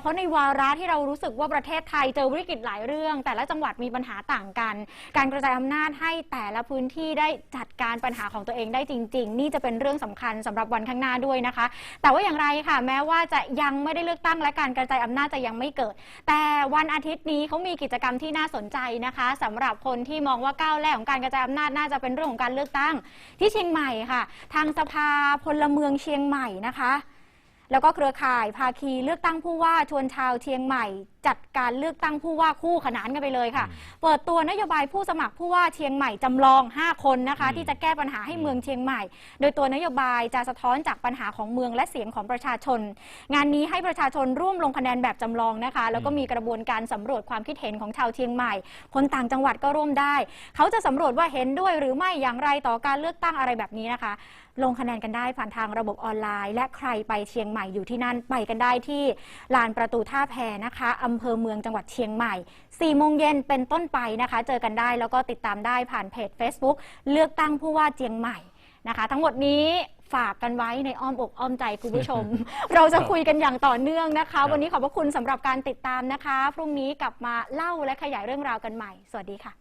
เพราะในวาระที่เรารู้สึกว่าประเทศไทยเจอวิกฤตหลายเรื่อง แต่ละจังหวัดมีปัญหาต่างกัน การกระจายอำนาจให้แต่ละพื้นที่ได้จัดการปัญหาของตัวเองได้จริง ๆ นี่จะเป็นเรื่องสำคัญสำหรับวันข้างหน้าด้วยนะคะ แต่ว่าอย่างไรค่ะ แม้ว่าจะยังไม่ได้เลือกตั้งและการกระจายอำนาจจะยังไม่เกิด แต่วันอาทิตย์นี้เขามีกิจกรรมที่น่าสนใจนะคะสำหรับคนที่มองว่าก้าวแรกของการกระจายอำนาจน่าจะเป็นเรื่องของการเลือกตั้ง ที่เชียงใหม่ค่ะ ทางสภาพลเมืองเชียงใหม่นะคะ แล้วก็เครือข่ายภาคีเลือกตั้งผู้ว่าชวนชาวเชียงใหม่ จัดการเลือกตั้งผู้ว่าคู่ขนานกันไปเลยค่ะ เปิดตัวนโยบายผู้สมัครผู้ว่าเชียงใหม่จำลอง 5 คนนะคะอืมที่จะแก้ปัญหาให้เมืองเชียงใหม่ โดยตัวนโยบายจะสะท้อนจากปัญหาของเมืองและเสียงของประชาชน งานนี้ให้ประชาชนร่วมลงคะแนนแบบจำลองนะคะ แล้วก็มีกระบวนการสำรวจความคิดเห็นของชาวเชียงใหม่ คนต่างจังหวัดก็ร่วมได้ เขาจะสำรวจว่าเห็นด้วยหรือไม่อย่างไรต่อการเลือกตั้งอะไรแบบนี้นะคะ ลงคะแนนกันได้ผ่านทางระบบออนไลน์ และใครไปเชียงใหม่อยู่ที่นั่นไปกันได้ที่ลานประตูท่าแพนะคะอำเภอเมืองจังหวัดเชียงใหม่4โมงเย็นเป็นต้นไปนะคะ เจอกันได้แล้วก็ติดตามได้ผ่านเพจ Facebook เลือกตั้งผู้ว่าเชียงใหม่นะคะ ทั้งหมดนี้ฝากกันไว้ในอ้อมอกอ้อมใจคุณผู้ชม เราจะคุยกันอย่างต่อเนื่องนะคะ วันนี้ขอบพระคุณสำหรับการติดตามนะคะ พรุ่งนี้กลับมาเล่าและขยายเรื่องราวกันใหม่ สวัสดีค่ะ